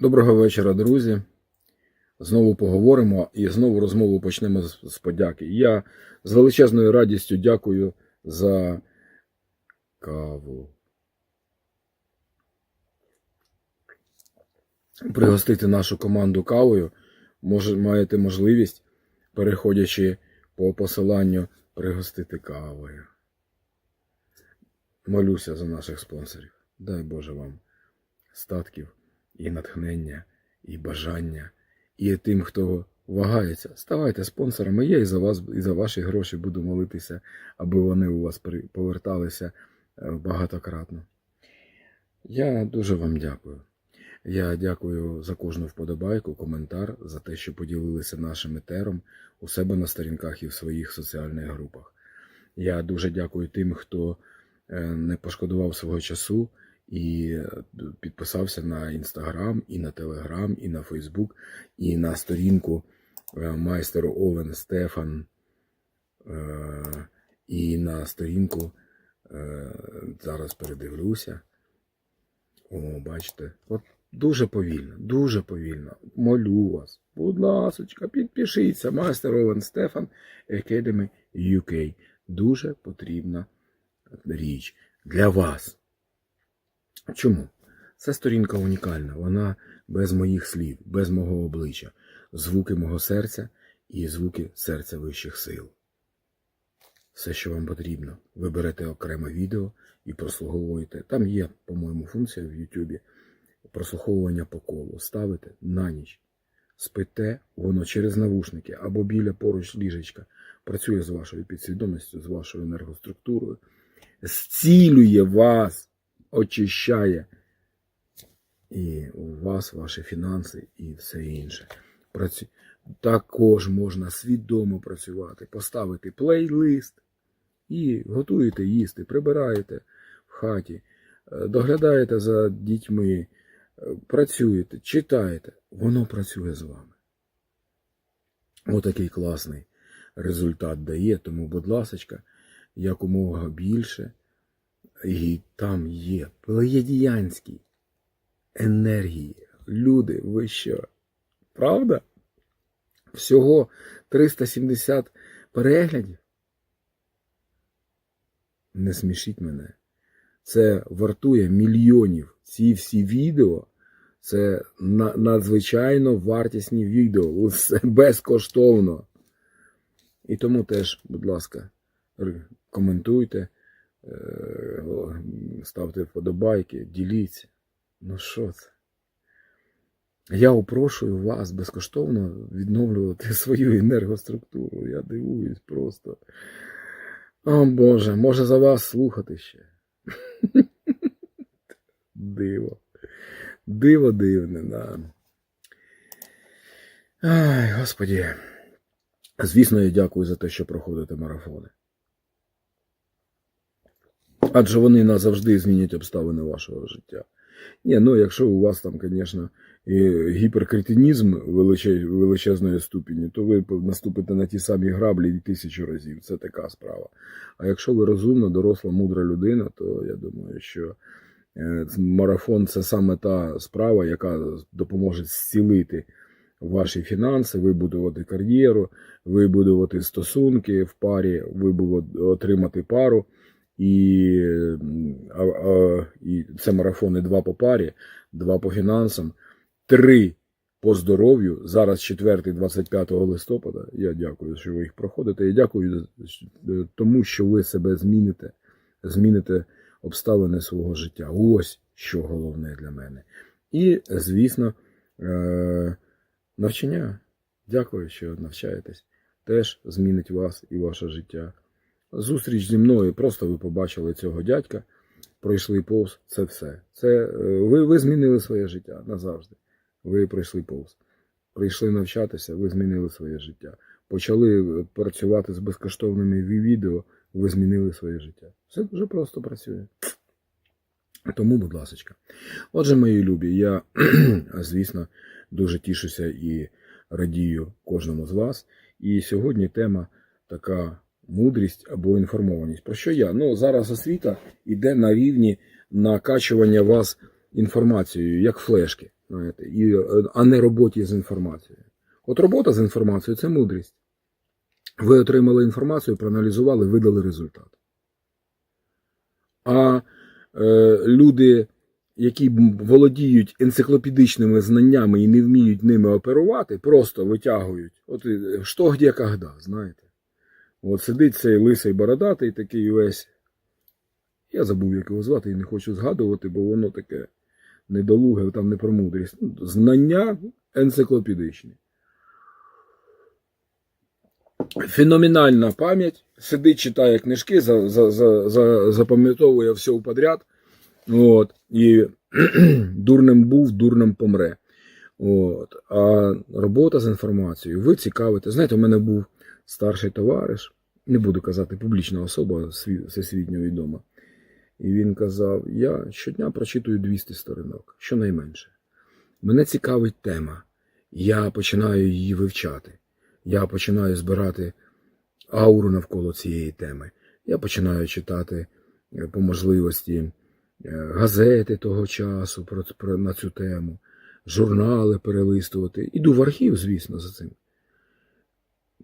Доброго вечора, друзі. Знову поговоримо і знову розмову почнемо з подяки. Я з величезною радістю дякую за каву. Пригостити нашу команду кавою. Може, маєте можливість, переходячи по посиланню, пригостити кавою. Молюся за наших спонсорів. Дай Боже вам статків і натхнення, і бажання, і тим, хто вагається, ставайте спонсорами. Я і за вас, і за ваші гроші буду молитися, аби вони у вас поверталися е, багатократно. Я дуже вам дякую. Я дякую за кожну вподобайку, коментар, за те, що поділилися нашим етером у себе на сторінках і в своїх соціальних групах. Я дуже дякую тим, хто е, не пошкодував свого часу і е, підписався на інстаграм, і на телеграм, і на Фейсбук, і на сторінку е, майстеру Овен Стефан, е, і на сторінку зараз передивлюся. О, бачите, от дуже повільно, дуже повільно. Молю вас, будь ласочка, підпишіться, майстер Овен Стефан Academy UK. Дуже потрібна річ для вас. Чому? Це сторінка унікальна, вона без моїх слів, без мого обличчя, звуки мого серця і звуки серця вищих сил. Все, що вам потрібно, ви берете окреме відео і прослуховуєте. Там є, по-моєму, функція в Ютубі прослуховування по колу. Ставите на ніч. Спите, воно через навушники або біля поруч ліжечка працює з вашою підсвідомістю, з вашою енергоструктурою, зцілює вас, очищає. І у вас ваші фінанси і все інше. Працю... Також можна свідомо працювати, поставити плейлист і готуєте їсти, прибираєте в хаті, е, доглядаєте за дітьми, е, працюєте, читаєте. Воно працює з вами. Отакий класний результат дає, тому, будь ласочка, якомога більше. І там є плеєдіянські енергії. Люди, ви що? Правда? Всього 370 переглядів. Не смішіть мене. Це вартує мільйонів. Ці всі відео це надзвичайно вартісні відео. Все безкоштовно. І тому теж, будь ласка, коментуйте, ставте вподобайки, діліться. Ну що це? Я упрошую вас безкоштовно відновлювати свою енергоструктуру. Я дивуюсь просто. О Боже, може за вас слухати ще. Диво. Диво дивне, да. Ай, Господі. Звісно, я дякую за те, що проходите марафони. Адже вони назавжди змінять обставини вашого життя. Ні, ну якщо у вас там, звісно, гіперкретинізм величе- величезної ступені, то ви наступите на ті самі граблі тисячу разів. Це така справа. А якщо ви розумна, доросла, мудра людина, то я думаю, що е, марафон це саме та справа, яка допоможе зцілити ваші фінанси, вибудувати кар'єру, вибудувати стосунки в парі, отримати пару. І, а, а, і це марафони два по парі, два по фінансам, три по здоров'ю. Зараз четвертий, 25 листопада. Я дякую, що ви їх проходите. Я дякую е, тому, що ви себе зміните, зміните обставини свого життя. Ось що головне для мене. І, звісно, е, навчання. Дякую, що навчаєтесь. Теж змінить вас і ваше життя. Зустріч зі мною, просто ви побачили цього дядька, пройшли повз, це все. Це, е, ви, ви змінили своє життя назавжди. Ви пройшли повз. Прийшли навчатися, ви змінили своє життя. Почали працювати з безкоштовними відео, ви змінили своє життя. Все дуже просто працює. Тому, будь ласка. Отже, мої любі, я, звісно, дуже тішуся і радію кожному з вас. І сьогодні тема така мудрість або інформованість. Про що я? Ну, зараз освіта йде на рівні накачування вас інформацією, як флешки. знаєте, і, е, а не роботі з інформацією. От робота з інформацією це мудрість. Ви отримали інформацію, проаналізували, видали результат. А е, люди, які володіють енциклопедичними знаннями і не вміють ними оперувати, просто витягують. От е, що, где, когда, знаєте. От сидить цей лисий бородатий, такий весь. Я забув, як його звати, і не хочу згадувати, бо воно таке недолуге, там не про мудрість. Ну, Знання енциклопедичні. Феноменальна пам'ять. Сидить, читає книжки, за, за, за, за, запам'ятовує все подряд. От, і дурним був, дурним помре. От. А робота з інформацією. Ви цікавите. Знаєте, у мене був старший товариш, не буду казати публічна особа, сві- всесвітньо відома. І він казав: я щодня прочитую 200 сторінок, щонайменше. Мене цікавить тема. Я починаю її вивчати. Я починаю збирати ауру навколо цієї теми. Я починаю читати е, по можливості е, газети того часу про, про, на цю тему, журнали перелистувати. Іду в архів, звісно, за цим.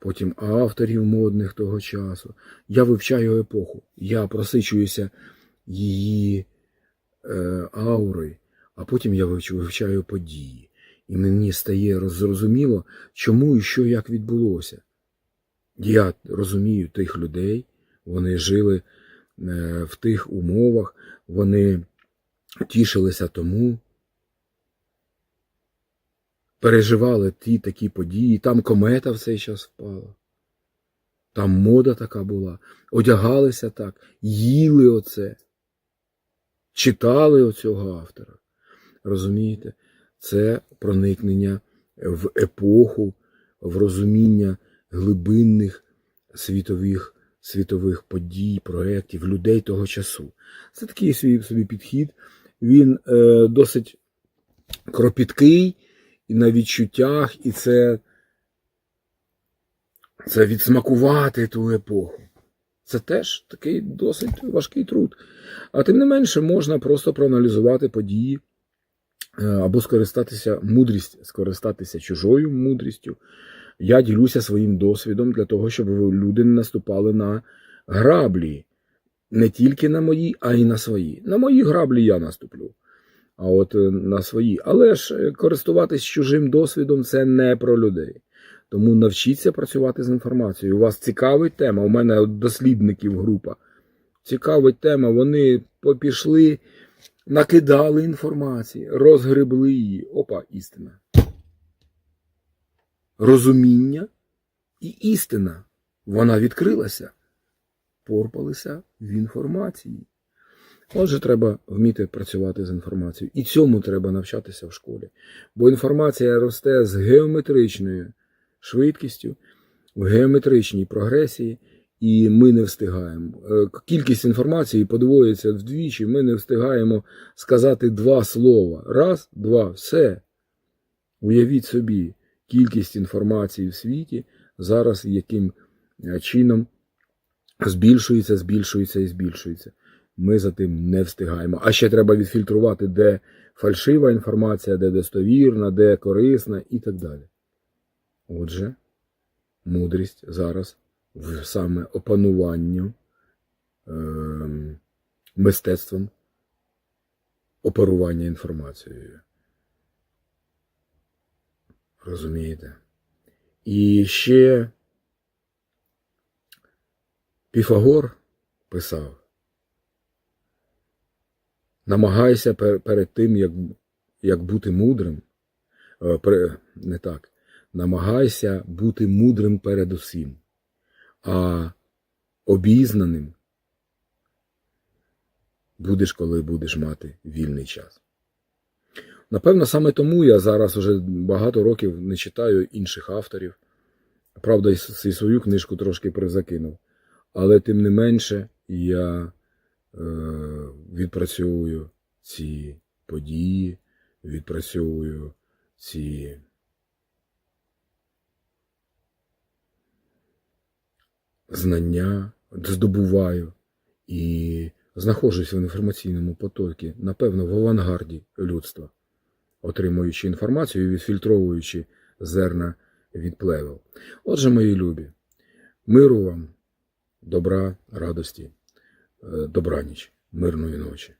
Потім авторів модних того часу. Я вивчаю епоху. Я просичуюся її е, аурою, а потім я вивчаю події. І мені стає зрозуміло, чому і що як відбулося. Я розумію тих людей, вони жили е, в тих умовах, вони тішилися тому, переживали ті такі події, там комета в цей час впала. Там мода така була, одягалися так, їли оце, читали оцього автора. Розумієте? Це проникнення в епоху, в розуміння глибинних світових, світових подій, проєктів, людей того часу. Це такий свій собі підхід. Він е, досить кропіткий і на відчуттях, і це, це відсмакувати ту епоху. Це теж такий досить важкий труд. А тим не менше, можна просто проаналізувати події е, або скористатися мудрість, скористатися чужою мудрістю. Я ділюся своїм досвідом для того, щоб люди не наступали на граблі. Не тільки на мої, а й на свої. На мої граблі я наступлю, а от е, на свої. Але ж е, користуватись чужим досвідом це не про людей. Тому навчіться працювати з інформацією. У вас цікавить тема. У мене дослідників група. Цікавить тема. Вони попішли, накидали інформації, розгребли її. Опа, істина. Розуміння і істина. Вона відкрилася. Порпалися в інформації. Отже, треба вміти працювати з інформацією. І цьому треба навчатися в школі. Бо інформація росте з геометричною швидкістю, в геометричній прогресії, і ми не встигаємо. Е, Кількість інформації подвоїться вдвічі, ми не встигаємо сказати два слова. Раз, два, все. Уявіть собі, кількість інформації в світі зараз яким е, чином збільшується, збільшується і збільшується. Ми за тим не встигаємо. А ще треба відфільтрувати, де фальшива інформація, де достовірна, де корисна і так далі. Отже, мудрість зараз в саме опануванню ем, мистецтвом оперування інформацією. Розумієте? І ще Піфагор писав: намагайся перед тим, як, як бути мудрим, е, не так, намагайся бути мудрим перед усім, а обізнаним будеш, коли будеш мати вільний час. Напевно, саме тому я зараз уже багато років не читаю інших авторів. Правда, і свою книжку трошки призакинув. Але тим не менше я відпрацьовую ці події, відпрацьовую ці знання, здобуваю і знаходжусь в інформаційному потокі, напевно, в авангарді людства. отримуючи інформацію і відфільтровуючи зерна від плевел. Отже, мої любі, миру вам, добра, радості, е, добраніч, мирної ночі.